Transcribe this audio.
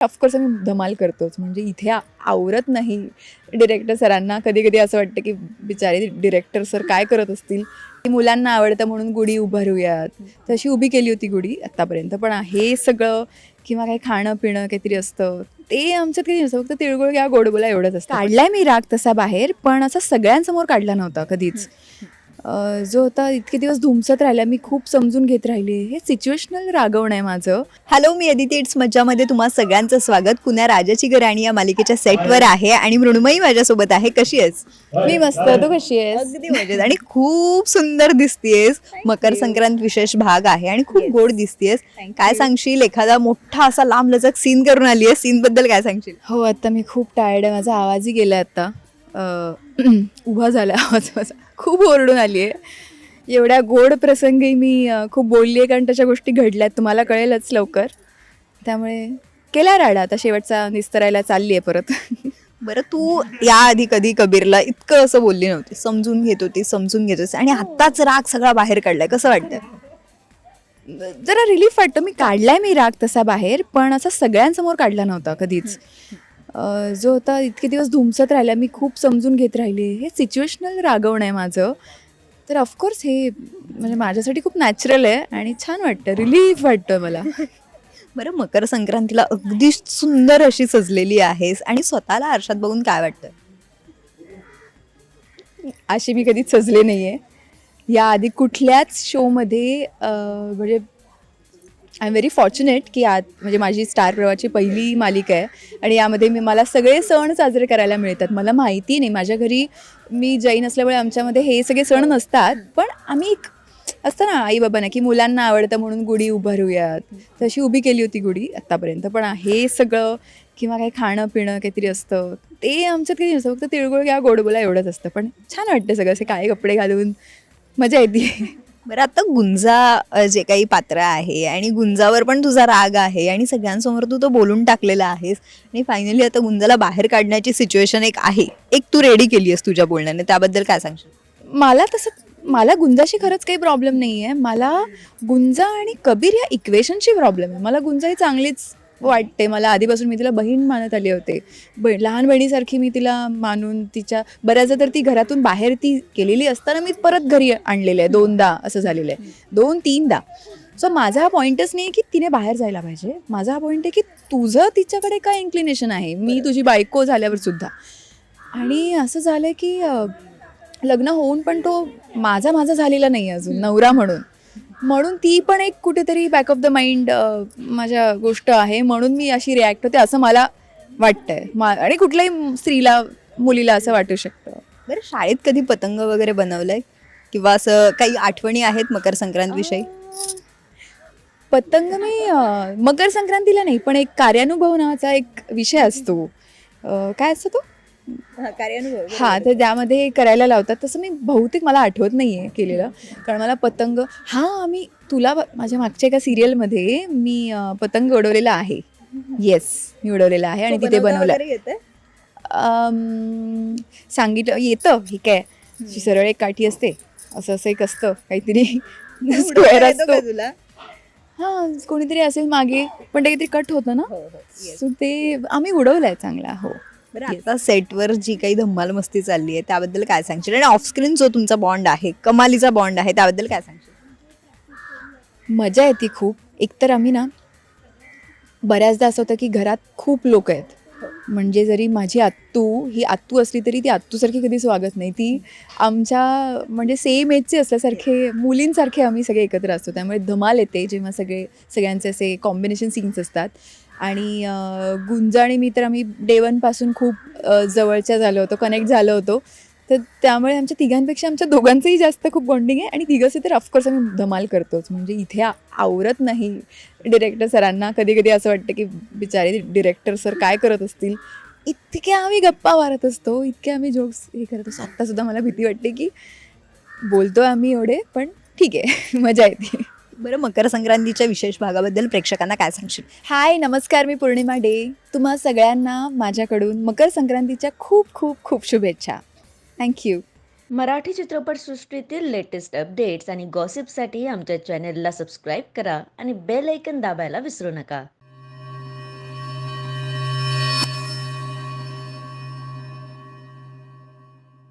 Of course आम्ही धमाल करतोच. म्हणजे इथे आवरत नाही. डिरेक्टर सरांना कधी कधी असं वाटतं की बिचारे डिरेक्टर सर काय करत असतील? की मुलांना आवडतं म्हणून गुढी उभारूयात तशी उभी केली होती गुढी आत्तापर्यंत पण हे सगळं किंवा काही खाणं पिणं काहीतरी असतं. ते आमच्यात काही नसतं. फक्त तिळगुळ किंवा गोडबोला एवढंच असतं. काढलाय मी राग तसा बाहेर पण असा सगळ्यांसमोर काढला नव्हता कधीच. जो होता इतके दिवस धुमसत राहिला मी खूप समजून घेत राहिले. हे सिच्युएशनल रागवणं आहे माझं. हॅलो मी अदिती इट्स मज्जामध्ये तुम्हा सगळ्यांचं स्वागत. पुन्हा राजाची गराणी या मालिकेच्या सेटवर आहे आणि मृणमयी माझ्यासोबत आहे. कशी आहेस? मी मस्त. तू कशी आहेस? अगदी मजेत. आणि खूप सुंदर दिसतीयेस. मकर संक्रांत विशेष भाग आहे आणि खूप गोड दिसतीयेस. काय सांगशील? एखादा मोठा असा लांब लचक सीन करून आली आहे सीन बद्दल काय सांगशील? हो आता मी खूप टायर्ड आहे. माझा आवाजही गेला आता उभा झाला आवाज माझा. खूप ओरडून आली आहे एवढ्या गोड प्रसंगी मी खूप बोलली आहे कारण त्याच्या गोष्टी घडल्यात तुम्हाला कळेलच लवकर. त्यामुळे केला राडा आता शेवटचा निस्तरायला चालली आहे परत. बरं तू याआधी कधी कबीरला इतकं असं बोलली नव्हती. समजून घेत होती समजून घेत होती. आणि आत्ताच राग सगळा बाहेर काढलाय. कसं वाटतं जरा रिलीफ वाटतं. मी काढलाय मी राग तसा बाहेर पण असा सगळ्यांसमोर काढला नव्हता कधीच. जो होता इतके दिवस धुमसत राहिला मी खूप समजून घेत राहिले. हे सिच्युएशनल रागवणं आहे माझं. तर ऑफकोर्स हे म्हणजे माझ्यासाठी खूप नॅचरल आहे आणि छान वाटतं रिलीफ वाटतं मला. बरं मकर संक्रांतीला अगदी सुंदर अशी सजलेली आहेस आणि स्वतःला आरशात बघून काय वाटतं? अशी मी कधीच सजले नाही आहे याआधी कुठल्याच शोमध्ये म्हणजे आय एम व्हेरी फॉर्च्युनेट की आत म्हणजे माझी स्टार प्रवाहाची पहिली मालिका आहे आणि यामध्ये मी मला सगळे सण साजरे करायला मिळतात. मला माहिती नाही. माझ्या घरी मी जैन असल्यामुळे आमच्यामध्ये हे सगळे सण नसतात. पण आम्ही एक असतं ना आई बाबांना की मुलांना आवडतं म्हणून गुढी उभारूयात तशी उभी केली होती गुढी आत्तापर्यंत. पण हे सगळं किंवा काही खाणं पिणं काहीतरी असतं. ते आमच्यात काही नसतं. फक्त तिळगुळ किंवा गोडबोला एवढंच असतं. पण छान वाटतं सगळं. असे काय कपडे घालून मजा येते. बरं आता गुंजा जे काही पात्र आहे आणि गुंजावर पण तुझा राग आहे आणि सगळ्यांसमोर तू तो बोलून टाकलेला आहेस आणि फायनली आता गुंजाला बाहेर काढण्याची सिच्युएशन एक आहे. एक तू रेडी केली आहेस तुझ्या बोलण्याने त्याबद्दल काय सांगशील? मला तसं मला गुंजाशी खरंच काही प्रॉब्लेम नाही आहे मला गुंजा आणि कबीर या इक्वेशनची प्रॉब्लेम आहे. मला गुंजा ही चांगलीच वाटते. मला आधीपासून मी तिला बहीण मानत आले होते. ब लहान बहिणीसारखी मी तिला मानून तिच्या बऱ्याचदा तर ती घरातून बाहेर ती केलेली असताना मी परत घरी आणलेलं आहे. दोनदा असं झालेलं आहे. दोन तीनदा. सो माझा हा पॉईंटच नाही की तिने बाहेर जायला पाहिजे. माझा हा पॉईंट आहे की तुझं तिच्याकडे काय इन्क्लिनेशन आहे? मी तुझी बायको झाल्यावर सुद्धा. आणि असं झालं की लग्न होऊन पण तो माझा माझा झालेला नाही अजून. नवरा म्हणून. म्हणून ती पण एक कुठेतरी बॅक ऑफ द माइंड माझ्या गोष्ट आहे. म्हणून मी अशी रिॲक्ट होते असं मला वाटतंय. मा आणि कुठल्याही स्त्रीला मुलीला असं वाटू शकतं. बरं शाळेत कधी पतंग वगैरे बनवलंय? किंवा असं काही आठवणी आहेत मकर संक्रांतीविषयी पतंग मी मकर संक्रांतीला नाही पण एक कार्यानुभव नावाचा एक विषय असतो. काय असतो तो? हा तर त्यामध्ये करायला लावतात तसं मी बहुतेक मला आठवत नाही आहे केलेलं. कारण मला पतंग हां आम्ही तुला माझ्या मागच्या एका सिरियलमध्ये मी अं, पतंग उडवलेला आहे. येस मी उडवलेला आहे आणि तिथे बनवलं. अम, सांगितलं येतं हे काय जी सरळ एक काठी असते. असं असं एक असतं काहीतरी स्क्वेअर असतो. तुला? हां कोणीतरी असेल मागे पण ते काहीतरी कट होतं ना? सो ते आम्ही उडवलंय चांगला हो. बरं आता सेटवर जी काही धम्माल मस्ती चालली आहे त्याबद्दल काय सांगशील? आणि ऑफस्क्रीन जो तुमचा बॉन्ड आहे कमालीचा बॉन्ड आहे त्याबद्दल काय सांगशील? मजा येते खूप. एकतर आम्ही ना बऱ्याचदा असं होतं की घरात खूप लोक आहेत. म्हणजे जरी माझी आत्तू ही आत्तू असली तरी ती आत्तूसारखी कधीच वागत नाही. ती आमच्या म्हणजे सेम एजचे असल्यासारखे मुलींसारखे आम्ही सगळे एकत्र असतो. त्यामुळे धमाल येते जेव्हा सगळे सगळ्यांचे असे कॉम्बिनेशन सीन्स असतात. आणि गुंज आणि मी तर आम्ही डेवनपासून खूप जवळच्या झालो होतो कनेक्ट झालो होतो. तर त्यामुळे आमच्या तिघांपेक्षा आमच्या दोघांचंही जास्त खूप बॉन्डिंग आहे आणि तिघंचे तर ऑफकोर्स आम्ही धमाल करतोच. म्हणजे इथे आवरत नाही डिरेक्टर सरांना. कधी कधी असं वाटतं की बिचारे डिरेक्टर सर काय करत असतील? इतके आम्ही गप्पा मारत असतो. इतके आम्ही जोक्स हे करत असतो. आत्तासुद्धा मला भीती वाटते की बोलतो आम्ही एवढे पण ठीक आहे. मजा येते. बरं मकर संक्रांतीच्या विशेष भागाबद्दल प्रेक्षकांना काय सांगशील? हाय नमस्कार मी पौर्णिमा डे. तुम्हा सगळ्यांना माझ्याकडून मकर संक्रांतीच्या खूप खूप खूप शुभेच्छा. थँक्यू मराठी चित्रपटसृष्टीतील लेटेस्ट अपडेट्स आणि गॉसिपसाठी आमच्या चॅनेलला सबस्क्राईब करा आणि बेल ऐकन दाबायला विसरू नका.